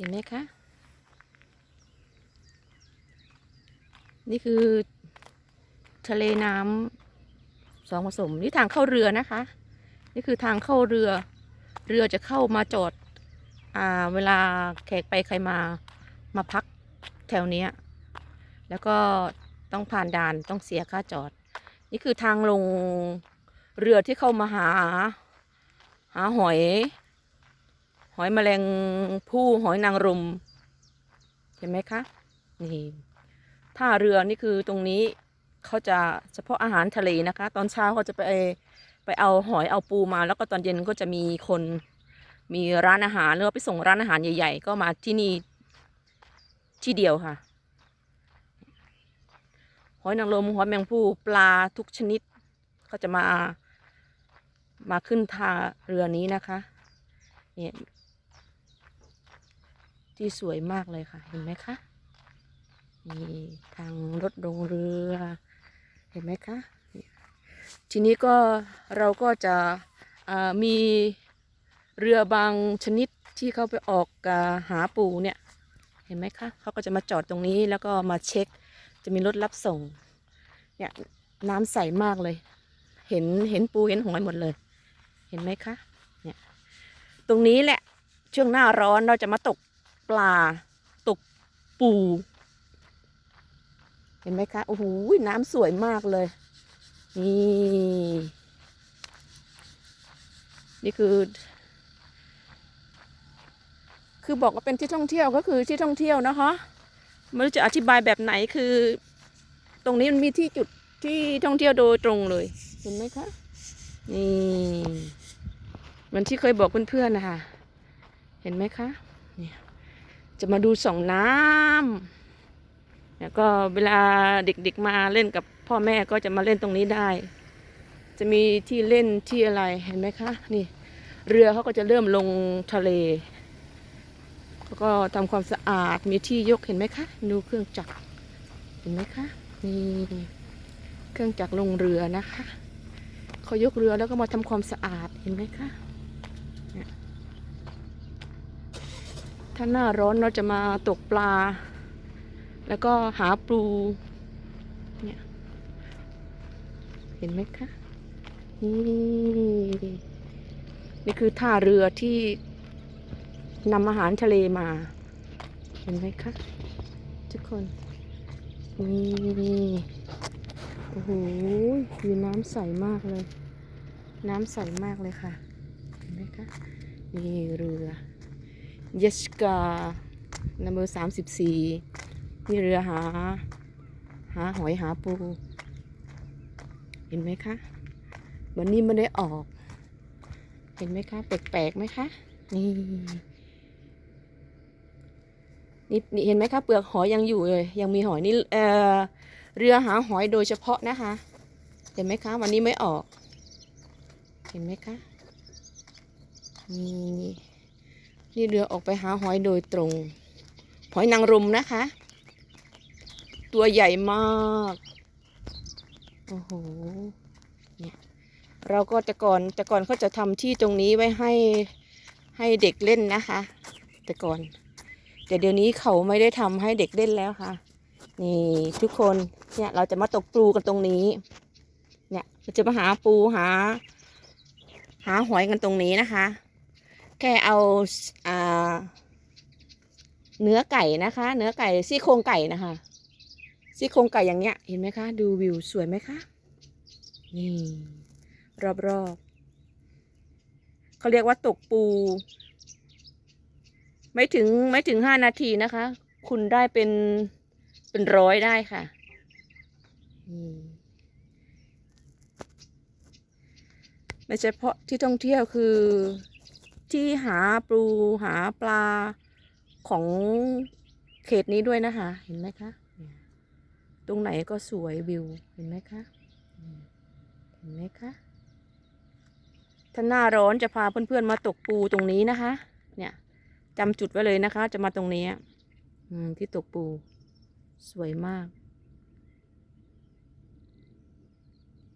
เห็นไหมคะ นี่คือ ทะเลน้ำสองผสม นี่ทางเข้าเรือนะคะ นี่คือทางเข้าเรือ เรือจะเข้ามาจอดอ่าเวลาแขกไปใครมามาพักแถวเนี้ยแล้วก็ต้องผ่านด่านต้องเสียค่าจอด นี่คือทางลงเรือที่เข้ามาหา หาหอย หอยแมลงผู้หอยนางรมเห็นไหมคะนี่ท่าเรือนี่คือตรงนี้เขาจะเฉพาะอาหารทะเลนะคะ ตอนเช้าเขาจะไปไปเอาหอยเอาปูมา แล้วก็ตอนเย็นก็จะมีคนมีร้านอาหารหรือไปส่งร้านอาหารใหญ่ ๆ ก็มาที่นี่ที่เดียวค่ะ หอยนางรมหอยแมงผู้ปลาทุกชนิดก็จะมามาขึ้นท่าเรือนี้นะคะเนี่ย ที่สวยมากเลยค่ะ เห็นไหมคะนี่ทางรถลงเรือ เห็นไหมคะเนี่ยทีนี้ก็เราก็จะมีเรือบางชนิดที่เขาไปออกหาปูเนี่ย เห็นไหมคะเขาก็จะมาจอดตรงนี้แล้วก็มาเช็ค จะมีรถรับส่งเนี่ยน้ำใสมากเลย เห็นเห็นปูเห็นหอยหมดเลย เห็นไหมคะ เนี่ย ตรงนี้แหละช่วงหน้าร้อนเราจะมาตก ปลา ตกปู เห็นไหมคะ โอ้โห น้ำสวยมากเลย นี่ นี่คือ คือบอกว่าเป็นที่ท่องเที่ยวก็คือที่ท่องเที่ยวนะคะไม่รู้จะอธิบายแบบไหนคือ ตรงนี้มันมีที่จุดที่ท่องเที่ยวโดยตรงเลย เห็นไหมคะ นี่เหมือนที่เคยบอกเพื่อนๆนะคะ เห็นไหมคะเนี่ย จะมาดูส่องน้ำแล้วก็เวลาเด็กๆมาเล่นกับพ่อแม่ก็จะมาเล่นตรงนี้ได้ จะมีที่เล่นที่อะไรเห็นไหมคะ นี่ เรือเขาก็จะเริ่มลงทะเลแล้วก็ทำความสะอาดมีที่ยกเห็นไหมคะ ดูเครื่องจักรเห็นไหมคะนี่เครื่องจักรลงเรือนะคะเขายกเรือแล้วก็มาทำความสะอาดเห็นไหมคะเนี่ย ถ้าหน้าร้อนเราจะมาตกปลา แล้วก็หาปูเนี่ยเห็นไหมคะ นี่นี่คือท่าเรือที่นำอาหารทะเลมา เห็นไหมคะทุกคนนี่โอ้โหมีน้ำใสมากเลย น้ำใสมากเลยค่ะ เห็นไหมคะ นี่เรือ เยสกานัมเบอร์สามสิบสี่นี่เรือหา หาหอยหาปู เห็นไหมคะ วันนี้ไม่ได้ออก เห็นไหมคะ แปลกๆไหมคะ นี่ นี่นี่เห็นไหมคะ เปลือกหอยยังอยู่เลย ยังมีหอยนี่เออเรือหาหอยโดยเฉพาะนะคะ เห็นไหมคะ วันนี้ไม่ออก เห็นไหมคะ นี่ นี่เรือออกไปหาหอยโดยตรง หอยนางรมนะคะ ตัวใหญ่มากโอ้โหเนี่ยเราก็แต่ก่อนแต่ก่อนเขาจะทำที่ตรงนี้ไว้ให้ให้เด็กเล่นนะคะ แต่ก่อน แต่เดี๋ยวนี้เขาไม่ได้ทำให้เด็กเล่นแล้วค่ะ นี่ทุกคนเนี่ยเราจะมาตกปูกันตรงนี้ เนี่ยเราจะมาหาปูหา หาหอยกันตรงนี้นะคะ แค่เอาอ่าเนื้อไก่นะคะ เนื้อไก่ซี่โครงไก่นะคะซี่โครงไก่อย่างเงี้ย เห็นไหมคะ ดูวิวสวยไหมคะนี่รอบๆเขาเรียกว่าตกปู ไม่ถึงไม่ถึงห้านาทีนะคะ คุณได้เป็นเป็นร้อยได้ค่ะไม่ใช่เพราะที่ท่องเที่ยวคือ ที่หาปูหาปลาของเขตนี้ด้วยนะคะ เห็นไหมคะ ตรงไหนก็สวยวิว เห็นไหมคะ เห็นไหมคะ ถ้าหน้าร้อนจะพาเพื่อนๆมาตกปูตรงนี้นะคะ เนี่ยจำจุดไว้เลยนะคะ จะมาตรงนี้ที่ตกปู สวยมาก